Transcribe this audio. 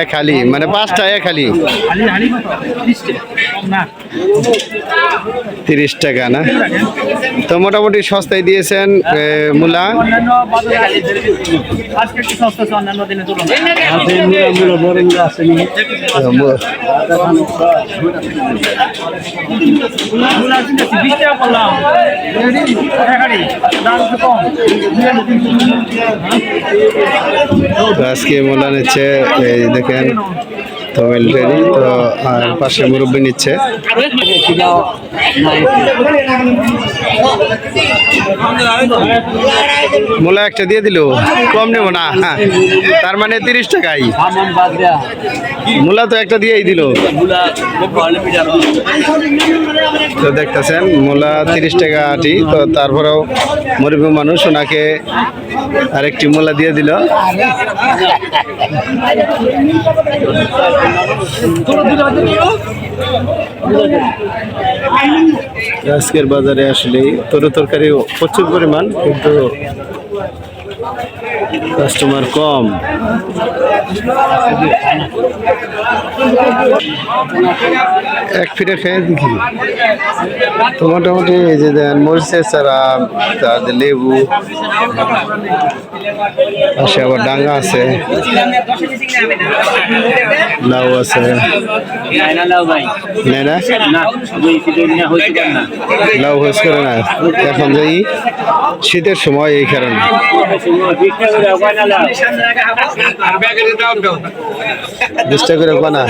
এক হালি মানে পাঁচটা এক হালি। তিরিশ টাকা না? তো মোটামুটি সস্তায় দিয়েছেন মূলা। কম তো আজকে মোলা নিচ্ছে এই দেখেন তো মিলিটারি তো আর পাশে মুরব্বী নিচ্ছে। মূলা একটা দিয়ে দিল। কম নেব না হ্যাঁ। তার মানে তিরিশ টাকাই। মূলা তো একটা দিয়েই দিল। তো দেখতেছেন, মূলা তিরিশ টাকা আটি তো তারপরেও মুরব্বী মানুষ ওনাকে আরেকটি মূলা দিয়ে দিল। আজকের বাজারে আসলে তরু তরকারি প্রচুর পরিমাণ, কিন্তু কাস্টমার কম। এক ফিটে খেয়ে দেখি তো মোটামুটি এই যে দেন মরিচের চারা তারপরে লেবু, পাশে আবার ডাঙ্গা আছে। লাউ আছে। লাউ হয়েছে করে না। এখন যাই শীতের সময় এই কারণে। বিশটা করে বানা